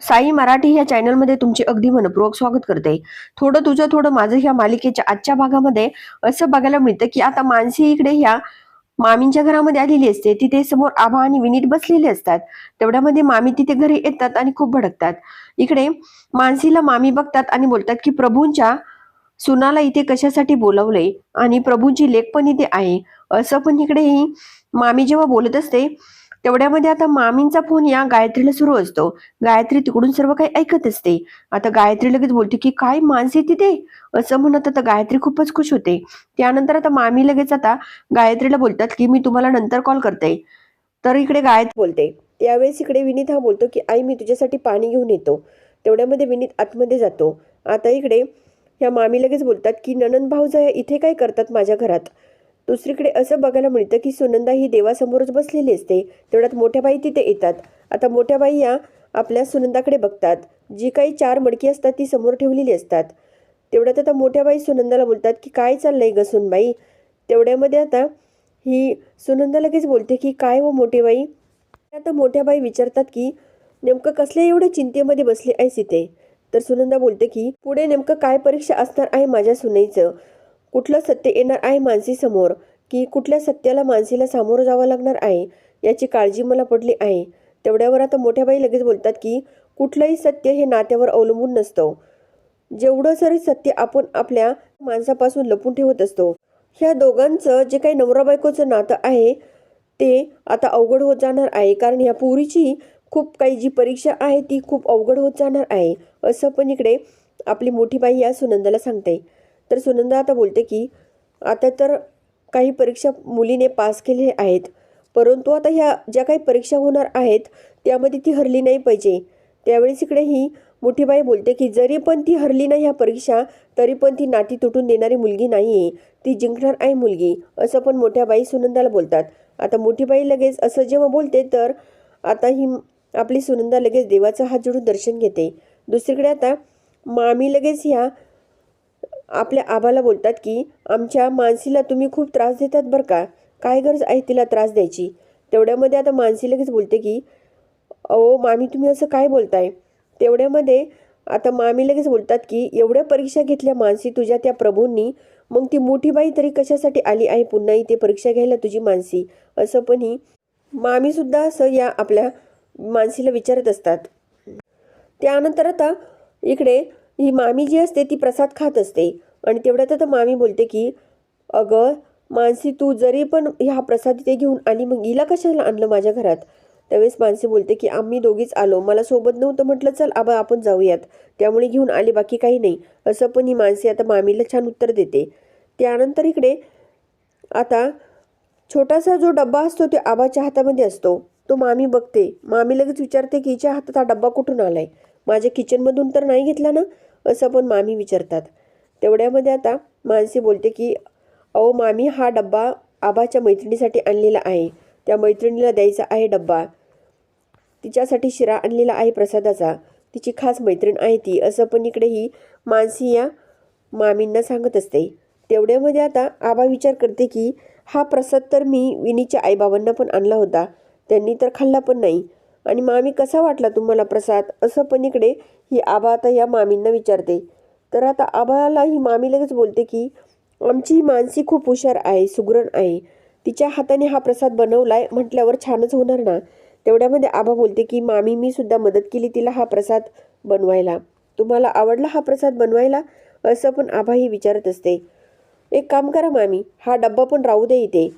साई मराठी ह्या चॅनलमध्ये तुमचे अगदी मनपूर्वक स्वागत करते. थोडं तुझं थोडं माझं ह्या मालिकेच्या आजच्या भागामध्ये असं बघायला मिळतं की आता मानसी इकडे ह्या मामींच्या घरामध्ये आलेली असते. तिथे समोर आभा आणि विनीत बसलेले असतात. तेवढ्यामध्ये मामी तिथे घरी येतात आणि खूप भडकतात. इकडे मानसीला मामी बघतात आणि बोलतात की प्रभूंच्या सुनाला इथे कशासाठी बोलवलंय? आणि प्रभूंची लेख पण इथे आहे. असं पण इकडे मामी जेव्हा बोलत असते तेवढ्यामध्ये आता मामींचा फोन या गायत्रीला सुरू असतो. गायत्री तिकडून सर्व काही ऐकत असते. आता गायत्री लगेच बोलते की काय माणसे तिथे? असं म्हणत आता गायत्री खूपच खुश होते. त्यानंतर आता मामी लगेच आता गायत्रीला बोलतात की मी तुम्हाला नंतर कॉल करते. तर इकडे गायत्री बोलते. त्यावेळेस इकडे विनीत हा बोलतो की आई मी तुझ्यासाठी पाणी घेऊन येतो. तेवढ्यामध्ये विनीत आतमध्ये जातो. आता इकडे ह्या मामी लगेच बोलतात की ननंद भाऊजा इथे काय करतात माझ्या घरात? दुसरीकडे असं बघायला मिळतं की सुनंदा ही देवासमोरच बसलेली असते. तेवढ्यात मोठ्या बाई तिथे येतात. आता मोठ्या बाई या आपल्या सुनंदाकडे बघतात. जी काही चार मडकी असतात ती समोर ठेवलेली असतात. तेवढ्यात आता मोठ्या बाई सुनंदाला बोलतात की काय चाललंय ग सुनबाई? तेवढ्यामध्ये आता ही सुनंदा लगेच बोलते की काय हो व मोठी बाई? आता मोठ्या बाई विचारतात की नेमकं कसल्या एवढ्या चिंतेमध्ये बसले आहेस इथे? तर सुनंदा बोलते की पुढे नेमकं काय परीक्षा असणार आहे माझ्या सुनेचं? कुठलं सत्य येणार आहे मानसीसमोर? की कुठल्या सत्याला मानसीला सामोरं जावं लागणार आहे याची काळजी मला पडली आहे. तेवढ्यावर आता मोठ्या बाई लगेच बोलतात की कुठलंही सत्य हे नात्यावर अवलंबून नसतं. जेवढं सरी सत्य आपण आपल्या माणसापासून लपून ठेवत असतो. ह्या दोघांचं जे काही नवरा बायकोचं नातं आहे ते आता अवघड होत जाणार आहे. कारण ह्या पोरीची खूप काही जी परीक्षा आहे ती खूप अवघड होत जाणार आहे. असं पण इकडे आपली मोठी बाई या सुनंदाला सांगते. तर सुनंदा आता बोलते की आता तर काही परीक्षा मुलीने पास केले आहेत. परंतु आता ह्या ज्या काही परीक्षा होणार आहेत त्यामध्ये ती हरली नाही पाहिजे. त्यावेळेस इकडे ही मोठीबाई बोलते की जरी पण ती हरली नाही ह्या परीक्षा तरी पण ती नाती तुटून देणारी मुलगी नाही आहे ती जिंकणार आहे मुलगी असं पण मोठ्या बाई सुनंदाला बोलतात. आता मोठीबाई लगेच असं जेव्हा बोलते तर आता ही आपली सुनंदा लगेच देवाचा हात जोडून दर्शन घेते. दुसरीकडे आता मामी लगेच ह्या आपल्या आबाला बोलतात की आमच्या मानसीला तुम्ही खूप त्रास देतात बरं का. काय गरज आहे तिला त्रास द्यायची? तेवढ्यामध्ये आता मानसी लगेच बोलते की अहो मामी तुम्ही असं काय बोलताय? तेवढ्यामध्ये आता मामी लगेच बोलतात की एवढ्या परीक्षा घेतल्या मानसी तुझ्या त्या प्रभूंनी मग ती मोठी बाई तरी कशासाठी आली आहे पुन्हा इथे परीक्षा घ्यायला तुझी मानसी? असं पण ही मामीसुद्धा असं या आपल्या मानसीला विचारत असतात. त्यानंतर आता इकडे ही मामी जी असते ती प्रसाद खात असते. आणि तेवढ्यात आता मामी बोलते की अगं मानसी तू जरी पण ह्या प्रसाद इथे घेऊन आली मग हिला कशाला आणलं माझ्या घरात? त्यावेळेस मानसी बोलते की आम्ही दोघीच आलो. मला सोबत नव्हतं म्हटलं चल आबा आपण जाऊयात. त्यामुळे घेऊन आले बाकी काही नाही. असं पण ही मानसी आता मामीला छान उत्तर देते. त्यानंतर इकडे आता छोटासा जो डब्बा असतो तो आबाच्या हातामध्ये असतो. तो मामी बघते. मामी लगेच विचारते की हिच्या हातात हा डब्बा कुठून आलाय? माझ्या किचनमधून तर नाही घेतला ना? असं पण मामी विचारतात. तेवढ्यामध्ये आता मानसी बोलते की अहो मामी हा डब्बा आबाच्या मैत्रिणीसाठी आणलेला आहे. त्या मैत्रिणीला द्यायचा आहे डब्बा. तिच्यासाठी शिरा आणलेला आहे प्रसादाचा. तिची खास मैत्रीण आहे ती. असं पण इकडे ही मानसी या मामींना सांगत असते. तेवढ्यामध्ये आता आबा विचार करते की हा प्रसाद तर मी विनीच्या आईबाबांना पण आणला होता. त्यांनी तर खाल्ला पण नाही. आणि मामी कसा वाटला तुम्हाला प्रसाद? असं पण इकडे ही आबा आता या मामींना विचारते. तर आता आबाला ही मामी लगेच बोलते की आमची ही मानसी खूप हुशार आहे सुगरण आहे. तिच्या हाताने हा प्रसाद बनवलाय म्हटल्यावर छानच होणार ना? तेवढ्यामध्ये आबा बोलते की मामी मी सुद्धा मदत केली तिला हा प्रसाद बनवायला. तुम्हाला आवडला हा प्रसाद बनवायला? असं पण आबाही विचारत असते. एक काम करा मामी हा डब्बा पण राहू दे इथे.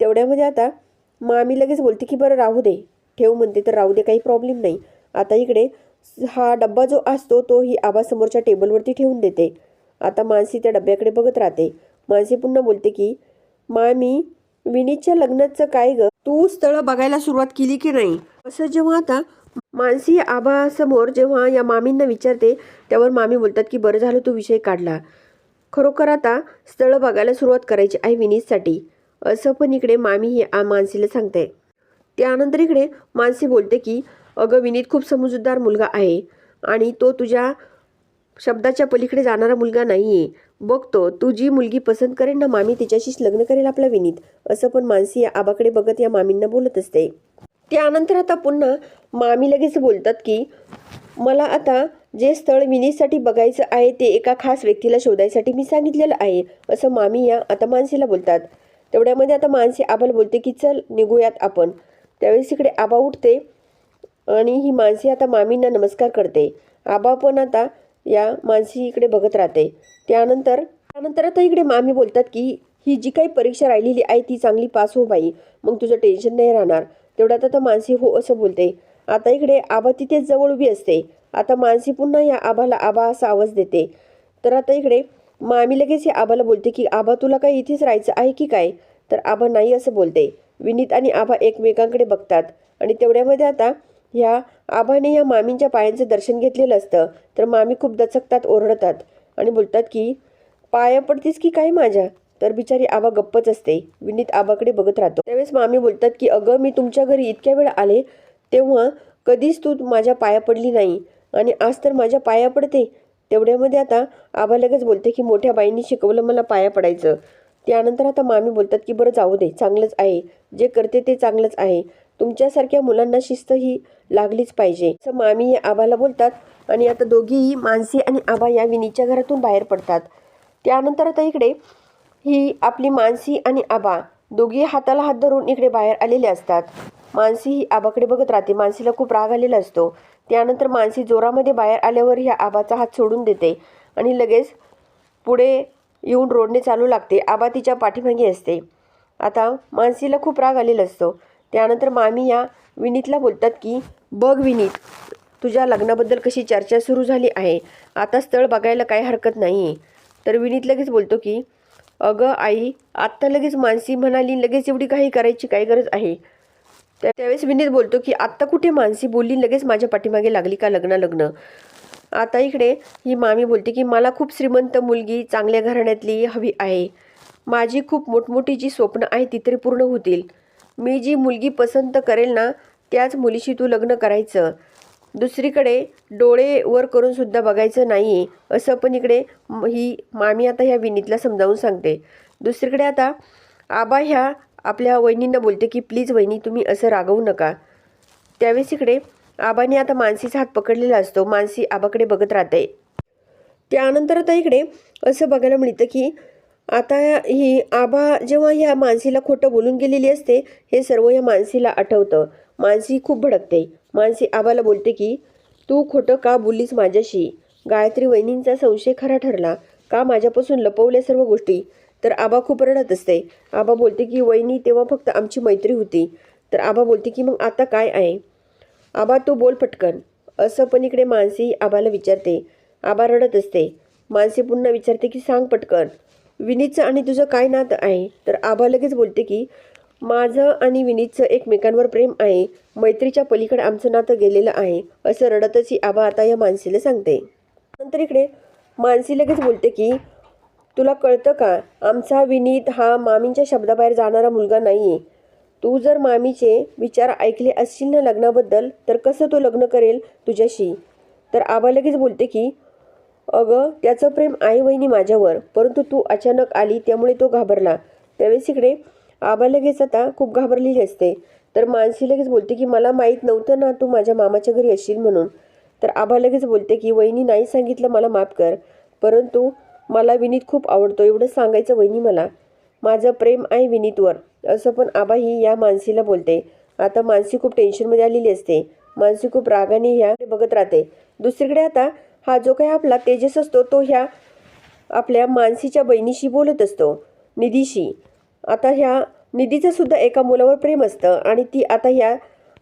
तेवढ्यामध्ये आता मामी लगेच बोलते की बरं राहू दे. ठेव म्हणते तर राहू दे काही प्रॉब्लेम नाही. आता इकडे हा डब्बा जो असतो तो ही आबासमोरच्या टेबलवरती ठेवून देते. आता मानसी त्या डब्याकडे बघत राहते. मानसी पुन्हा बोलते की मामी विनीतच्या लग्नाचं काय ग? तू स्थळ बघायला सुरुवात केली की नाही? असं जेव्हा आता मानसी आबासमोर जेव्हा या मामींना विचारते त्यावर मामी बोलतात की बरं झालं तू विषय काढला. खरोखर आता स्थळं बघायला सुरुवात करायची आहे विनीतसाठी. असं पण इकडे मामी ही मानसीला सांगते. त्यानंतर इकडे मानसी बोलते की अगं विनीत खूप समजूतदार मुलगा आहे आणि तो तुझ्या शब्दाच्या पलीकडे जाणारा मुलगा नाही आहे बघतो तू जी मुलगी पसंत करेन ना मामी तिच्याशीच लग्न करेल आपला विनीत. असं पण मानसी या आबाकडे बघत या मामींना बोलत असते. त्यानंतर आता पुन्हा मामी लगेच बोलतात की मला आता जे स्थळ विनीतसाठी बघायचं आहे ते एका खास व्यक्तीला शोधायसाठी मी सांगितलेलं आहे असं मामी या आता मानसीला बोलतात. तेवढ्यामध्ये आता मानसी आबाला बोलते की चल निघूयात आपण. त्यावेळेस इकडे आबा उठते. आणि ही मानसी आता मामींना नमस्कार करते. आबा पण आता या मानसी इकडे बघत राहते. त्यानंतर त्यानंतर आता इकडे मामी बोलतात की ही जी काही परीक्षा राहिलेली आहे ती चांगली पास हो बाई. मग तुझं टेन्शन नाही राहणार. तेवढ्यात आता मानसी हो असं बोलते. आता इकडे आबा तिथेच जवळ उभी असते. आता मानसी पुन्हा या आबाला आबा असा आवाज देते. तर आता इकडे मामी लगेच या आबाला बोलते की आबा तुला काही इथेच राहायचं आहे की काय? तर आबा नाही असं बोलते. विनीत आणि आबा एकमेकांकडे बघतात. आणि तेवढ्यामध्ये आता ह्या आबाने या मामींच्या पायांचं दर्शन घेतलेलं असतं. तर मामी खूप दचकतात ओरडतात आणि बोलतात की पाया पडतीस की काय माझ्या? तर बिचारी आबा गप्पच असते. विनीत आबाकडे बघत राहतो. त्यावेळेस मामी बोलतात की अगं मी तुमच्या घरी इतक्या वेळ आले तेव्हा कधीच तू माझ्या पाया पडली नाही. आणि आज तर माझ्या पाया पडते. तेवढ्यामध्ये आता आबा लगेच बोलते की मोठ्या बाईंनी शिकवलं मला पाया पडायचं. त्यानंतर आता मामी बोलतात की बरं जाऊ दे चांगलंच आहे. जे करते ते चांगलंच आहे. तुमच्यासारख्या मुलांना शिस्त ही लागलीच पाहिजे. असं मामी या आबाला बोलतात आणि आता दोघीही मानसी आणि आबा या विनीच्या घरातून बाहेर पडतात. त्यानंतर आता इकडे ही आपली मानसी आणि आबा दोघी हाताला हात धरून इकडे बाहेर आलेले असतात. मानसी ही आबाकडे बघत राहते. मानसीला खूप राग आलेला असतो. त्यानंतर मानसी जोरामध्ये बाहेर आल्यावर ह्या आबाचा हात सोडून देते आणि लगेच पुढे येऊन रोडने चालू लागते. आबा तिच्या पाठीमागे असते. आता मानसीला खूप राग आलेला असतो. त्यानंतर मामी या विनीतला बोलतात की बघ विनीत तुझ्या लग्नाबद्दल कशी चर्चा सुरू झाली आहे. आता स्थळ बघायला काही हरकत नाही. आहे तर विनीत लगेच बोलतो की अगं आई आत्ता लगेच मानसी म्हणाली लगेच एवढी काही करायची काय गरज आहे. त्या- त्यावेळेस विनीत बोलतो की आत्ता कुठे मानसी बोलली लगेच माझ्या पाठीमागे लागली का लग्न लग्न आता इकडे ही मामी बोलते की मला खूप श्रीमंत मुलगी चांगल्या घराण्यातली हवी आहे. माझी खूप मोठमोठी जी स्वप्न आहे ती तरी पूर्ण होतील. मी जी मुलगी पसंत करेल ना त्याच मुलीशी तू लग्न करायचं. दुसरीकडे डोळे वर करून सुद्धा बघायचं नाही असं पण इकडे ही मामी आता ह्या विनीतला समजावून सांगते. दुसरीकडे आता आबा ह्या आपल्या वहिनींना बोलते की प्लीज वहिनी तुम्ही असं रागवू नका. त्यावेळेस इकडे आबाने आता मानसीचा हात पकडलेला असतो. मानसी आबाकडे बघत राहते. त्यानंतर आता इकडे असं बघायला मिळतं की आता ही आबा जेव्हा ह्या मानसीला खोटं बोलून गेलेली असते हे सर्व या मानसीला आठवतं. मानसी खूप भडकते. मानसी आबाला बोलते की तू खोटं का बोललीस माझ्याशी? गायत्री वहिनींचा संशय खरा ठरला. का माझ्यापासून लपवल्या सर्व गोष्टी? तर आबा खूप रडत असते. आबा बोलते की वहिनी तेव्हा फक्त आमची मैत्री होती. तर आबा बोलते की मग आता काय आहे? आबा तू बोल पटकन. असं पण इकडे मानसी आबाला विचारते. आबा रडत असते. मानसी पुन्हा विचारते की सांग पटकन. विनीतचं आणि तुझं काय नातं आहे? तर आबा लगेच बोलते की माझं आणि विनीतचं एकमेकांवर प्रेम आहे. मैत्रीच्या पलीकडे आमचं नातं गेलेलं आहे. असं रडतच ही आबा आता या मानसीला सांगते. नंतर इकडे मानसी लगेच बोलते की तुला कळतं का? आमचा विनीत हा मामींच्या शब्दाबाहेर जाणारा मुलगा नाही आहे तू जर मामीचे विचार ऐकले असशील ना लग्नाबद्दल तर कसं तो लग्न करेल तुझ्याशी? तर आबा लगेच बोलते की अगं त्याचं प्रेम आहे वहिनी माझ्यावर परंतु तू अचानक आली त्यामुळे तो घाबरला. त्यावेळेस इकडे आबा लगेच आता खूप घाबरलेली असते. तर मानसी लगेच बोलते की मला माहीत नव्हतं ना तू माझ्या मामाच्या घरी असशील म्हणून. तर आबा लगेच बोलते की वहिनी नाही सांगितलं मला माफ कर. परंतु मला विनीत खूप आवडतो एवढं सांगायचं वहिनी मला. माझं प्रेम आहे विनीतवर. असं पण आबा ही या मानसीला बोलते. आता मानसी खूप टेन्शनमध्ये आलेली असते. मानसी खूप रागाने ह्या बघत राहते. दुसरीकडे आता हा जो काही आपला तेजस असतो तो ह्या आपल्या मानसीच्या बहिणीशी बोलत असतो निधीशी. आता ह्या निधीचं सुद्धा एका मुलावर प्रेम असतं आणि ती आता ह्या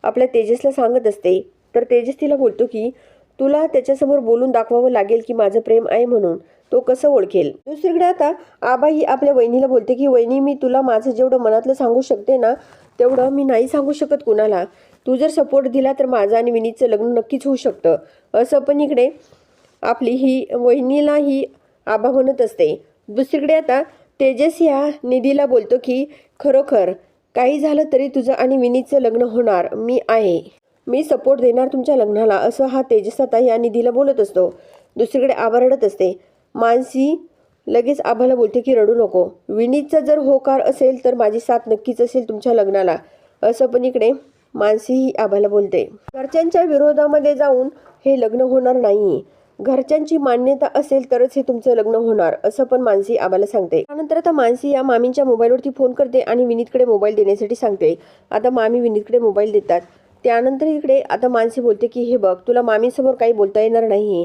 आपल्या तेजसला सांगत असते. तर तेजस तिला बोलतो की तुला त्याच्यासमोर बोलून दाखवावं लागेल की माझं प्रेम आहे म्हणून. तो कसं ओळखेल? दुसरीकडे आता आबा ही आपल्या वहिनीला बोलते की वहिनी मी तुला माझं जेवढं मनातलं सांगू शकते ना तेवढं मी नाही सांगू शकत कुणाला. तू जर सपोर्ट दिला तर माझं आणि विनीतचं लग्न नक्कीच होऊ शकतं. असं पण इकडे आपली ही वहिनीला ही आबा म्हणत असते. दुसरीकडे आता तेजस ह्या निधीला बोलतो की खरोखर काही झालं तरी तुझं आणि विनीतचं लग्न होणार मी आहे. मी सपोर्ट देणार तुमच्या लग्नाला असं हा तेजस आता या निधीला बोलत असतो. दुसरीकडे आभा रडत असते. मानसी लगेच आभाला बोलते की रडू नको. विनीतचा जर होकार असेल तर माझी साथ नक्कीच असेल तुमच्या लग्नाला असं पण इकडे मानसी ही आभाला बोलते. घरच्यांच्या विरोधामध्ये जाऊन हे लग्न होणार नाही. घरच्यांची मान्यता असेल तरच हे तुमचं लग्न होणार असं पण मानसी आम्हाला सांगते. त्यानंतर आता मानसी या मामींच्या मोबाईलवरती फोन करते आणि विनीतकडे मोबाईल देण्यासाठी सांगते. आता मामी विनीतकडे मोबाईल देतात. त्यानंतर इकडे आता मानसी बोलते की हे बघ तुला मामीसमोर काही बोलता येणार नाही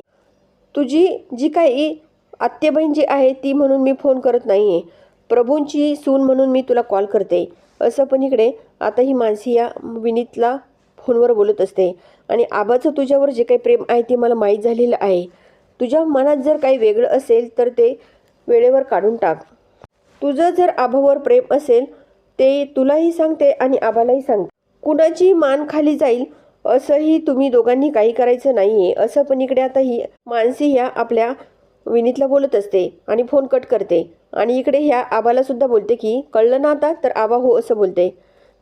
तुझी जी काही आत्तेबहीण जी आहे ती म्हणून मी फोन करत नाही आहे प्रभूंची सून म्हणून मी तुला कॉल करते. असं पण इकडे आता ही मानसी या विनीतला फोनवर बोलत असते. आणि आबाचं तुझ्यावर जे काही प्रेम आहे ते मला माहीत झालेलं आहे. तुझ्या मनात जर काही वेगळं असेल तर ते वेळेवर काढून टाक. तुझं जर आभावर प्रेम असेल ते तुलाही सांगते आणि आबालाही सांगते. कुणाची मान खाली जाईल असंही तुम्ही दोघांनी काही करायचं नाही आहे असं पण इकडे आता ही मानसी ह्या आपल्या विनीतला बोलत असते आणि फोन कट करते. आणि इकडे ह्या आबालासुद्धा बोलते की कळलं ना आता? तर आबा हो असं बोलते.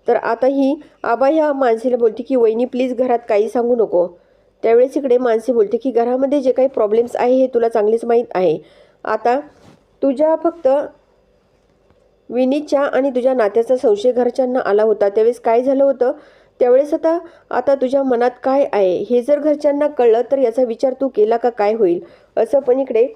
तर आता ही आबा ह्या मानसीला बोलते की वहिनी प्लीज घरात काही सांगू नको. त्यावेळेस इकडे मानसी बोलते की घरामध्ये जे काही प्रॉब्लेम्स आहे हे तुला चांगलेच माहीत आहे. आता तुझ्या फक्त विनीतच्या आणि तुझ्या नात्याचा संशय घरच्यांना आला होता. त्यावेळेस काय झालं होतं? त्यावेळेस आता आता तुझ्या मनात काय आहे? हे जर घरच्यांना कळलं तर याचा विचार तू केला का काय होईल? असं पण इकडे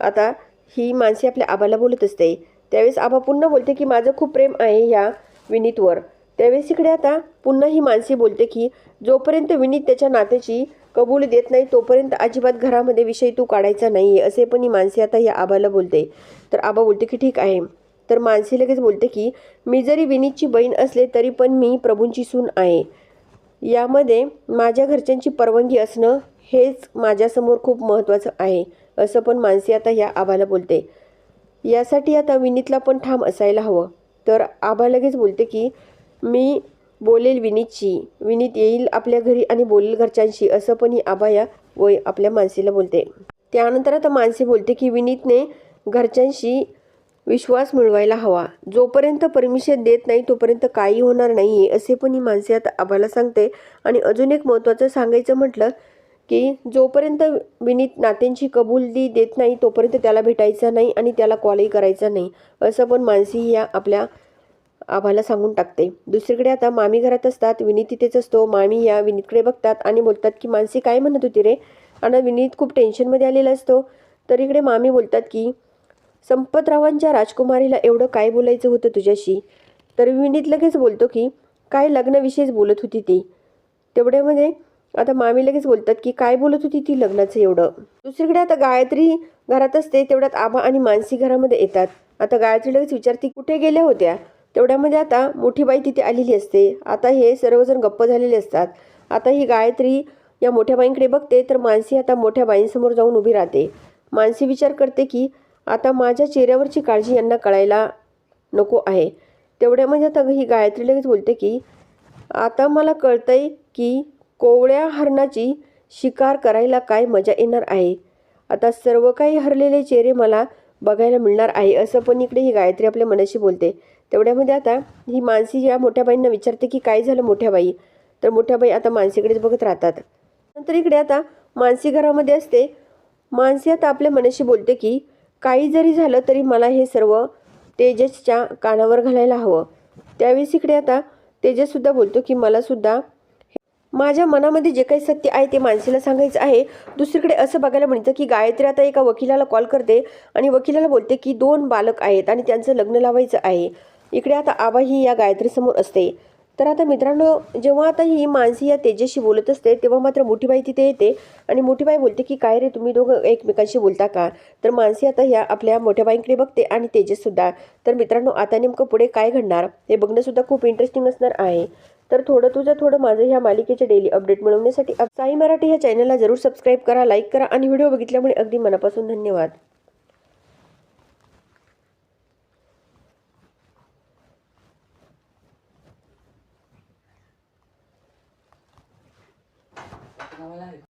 आता ही माणसे आपल्या आबाला बोलत असते. त्यावेळेस आबा पुन्हा बोलते की माझं खूप प्रेम आहे ह्या विनीतवर. त्यावेळेस इकडे आता पुन्हा ही माणसे बोलते की जोपर्यंत विनीत त्याच्या नात्याची कबूल देत नाही तोपर्यंत अजिबात घरामध्ये विषय तू काढायचा नाही आहे असे पण ही माणसे आता या आबाला बोलते. तर आबा बोलते की ठीक आहे. तर माणसे लगेच बोलते की मी जरी विनीतची बहीण असले तरी पण मी प्रभूंची सून आहे. यामध्ये माझ्या घरच्यांची परवानगी असणं हेच माझ्यासमोर खूप महत्त्वाचं आहे असं पण माणसे आता ह्या आबाला बोलते. यासाठी आता विनीतला पण ठाम असायला हवं. तर आबा लगेच बोलते की मी बोलेल विनीतची विनीत येईल आपल्या घरी आणि बोलेल घरच्यांशी असं पण ही आबा या आपल्या मानसीला बोलते. त्यानंतर आता मानसी बोलते की विनीतने घरच्यांशी विश्वास मिळवायला हवा. जोपर्यंत परमिशन देत नाही तोपर्यंत काही होणार नाही आहे असे पण ही माणसे आता आबाला सांगते. आणि अजून एक महत्त्वाचं सांगायचं म्हटलं की जोपर्यंत विनीत नात्यांची कबुली देत नाही तोपर्यंत त्याला भेटायचा नाही आणि त्याला कॉलही करायचा नाही असं पण मानसी या आपल्या आभाला सांगून टाकते. दुसरीकडे आता मामी घरात असतात विनीत तिथेच असतो. मामी या विनीतकडे बघतात आणि बोलतात की मानसी काय म्हणत होती रे? आणि विनीत खूप टेन्शनमध्ये आलेला असतो. तर इकडे मामी बोलतात की संपतरावांच्या राजकुमारीला एवढं काय बोलायचं होतं तुझ्याशी? तर विनीत लगेच बोलतो की काय लग्नाविषयीच बोलत होती ती? तेवढ्यामध्ये आता मामी लगेच बोलतात की काय बोलत होती ती लग्नाचं एवढं? दुसरीकडे आता गायत्री घरात असते तेवढ्यात आबा आणि मानसी घरामध्ये येतात. आता गायत्री लगेच विचारते कुठे गेल्या होत्या? तेवढ्यामध्ये आता मोठी बाई तिथे आलेली असते. आता हे सर्वजण गप्प झालेले असतात. आता ही गायत्री या मोठ्या बाईंकडे बघते तर मानसी आता मोठ्या बाईंसमोर जाऊन उभी राहते. मानसी विचार करते की आता माझ्या चेहऱ्यावरची काळजी यांना कळायला नको आहे. तेवढ्यामध्ये आता ही गायत्री लगेच बोलते की आता मला कळतंय की कोवळ्या हरणाची शिकार करायला काय मजा येणार आहे. आता सर्व काही हरलेले चेहरे मला बघायला मिळणार आहे असं पण इकडे ही गायत्री आपल्या मनाशी बोलते. तेवढ्यामध्ये आता ही मानसी या मोठ्या बाईंना विचारते की काय झालं मोठ्या बाई? तर मोठ्या बाई आता मानसीकडेच बघत राहतात. नंतर इकडे आता मानसी घरामध्ये असते. मानसी आता आपल्या मनाशी बोलते की काही जरी झालं तरी मला हे सर्व तेजसच्या कानावर घालायला हवं. त्यावेळेस इकडे आता तेजससुद्धा बोलतो की मला सुद्धा माझ्या मनामध्ये जे काही सत्य आहे ते मानसीला सांगायचं आहे. दुसरीकडे असं बघायला मिळतं की गायत्री आता एका वकिलाला कॉल करते आणि वकिलाला बोलते की दोन बालक आहेत आणि त्यांचं लग्न लावायचं आहे. इकडे आता आबा ही या गायत्रीसमोर असते. तर आता मित्रांनो जेव्हा आता ही मानसी या तेजसशी बोलत असते तेव्हा मात्र मोठीबाई तिथे येते आणि मोठीबाई बोलते की काय रे तुम्ही दोघं एकमेकांशी बोलता का? तर मानसी आता ह्या आपल्या मोठ्याबाईंकडे बघते आणि तेजससुद्धा तर मित्रांनो आता नेमकं पुढे काय घडणार हे बघणंसुद्धा खूप इंटरेस्टिंग असणार आहे. तर थोडं तुझं थोडं माझं ह्या मालिकेचे डेली अपडेट मिळवण्यासाठी साई मराठी ह्या चॅनलला जरूर सबस्क्राईब करा लाईक करा आणि व्हिडिओ बघितल्यामुळे अगदी मनापासून धन्यवाद. la